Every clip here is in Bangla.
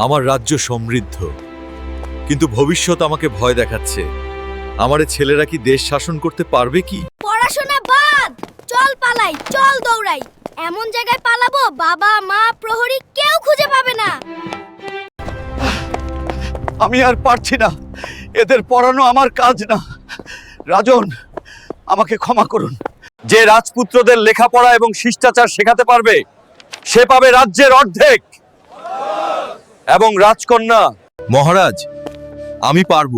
আমার রাজ্য সমৃদ্ধ। কিন্তু ভবিষ্যৎ আমাকে ভয় দেখাচ্ছে। আমার ছেলেরা কি দেশ শাসন করতে পারবে কি? পড়াশোনা বাদ! চল পালাই চল দৌড়াই। এমন জায়গায় পালাবো বাবা মা প্রহরী কেউ খুঁজে পাবে না। আমি আর পারছি না। এদের পড়ানো আমার কাজ না। রাজন আমাকে ক্ষমা করুন। যে রাজপুত্রদের লেখাপড়া এবং শিষ্টাচার শেখাতে পারবে সে পাবে রাজ্যের অর্ধেক। এবং রাজকন্যা। মহারাজ আমি পারব।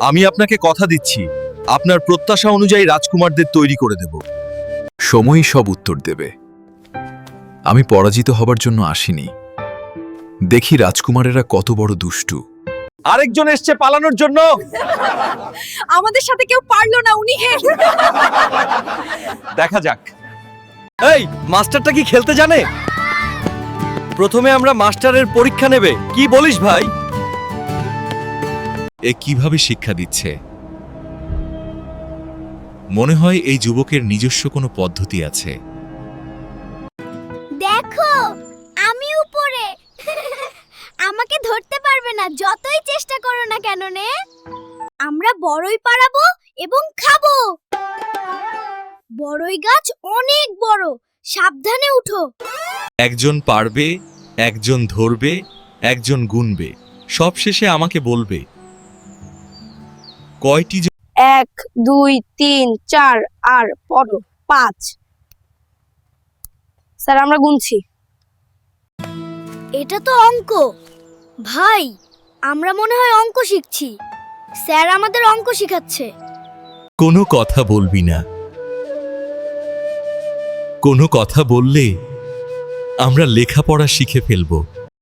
আমি আপনাকে কথা দিচ্ছি। আপনার প্রত্যাশা অনুযায়ী রাজকুমারদের তৈরি করে দেব। সময়ই সব উত্তর দেবে। আমি পরাজিত হবার জন্য আসিনি। দেখি রাজকুমারেরা কত বড় দুষ্টু। আরেকজন এসছে পালানোর জন্য। আমাদের সাথে কেউ পারল না উনি। দেখা যাক। এই মাস্টারটা কি খেলতে জানে? প্রথমে আমরা মাস্টারের পরীক্ষা নেবে। কি বলিস ভাই? এ কীভাবে শিক্ষা দিচ্ছে? মনে হয় এই যুবকের নিজস্ব কোনো পদ্ধতি আছে। দেখো আমি উপরে। আমাকে ধরতে পারবে না যতই চেষ্টা করো না কেন নে। আমরা বড়ই পাড়াবো এবং খাব। বড়ই গাছ অনেক বড় সাবধানে উঠো। একজন পারবে একজন ধরবে একজন গুনবে। সবশেষে আমাকে বলবে কয়টি এক দুই তিন চার আর পড়ো পাঁচ। স্যার আমরা গুনছি। এটা তো অঙ্ক। ভাই আমরা মনে হয় অঙ্ক শিখছি। স্যার আমাদের অঙ্ক শিখাচ্ছে। কোনো কথা বলবি না। কোনো কথা বললে আমরা লেখাপড়া শিখে ফেলব।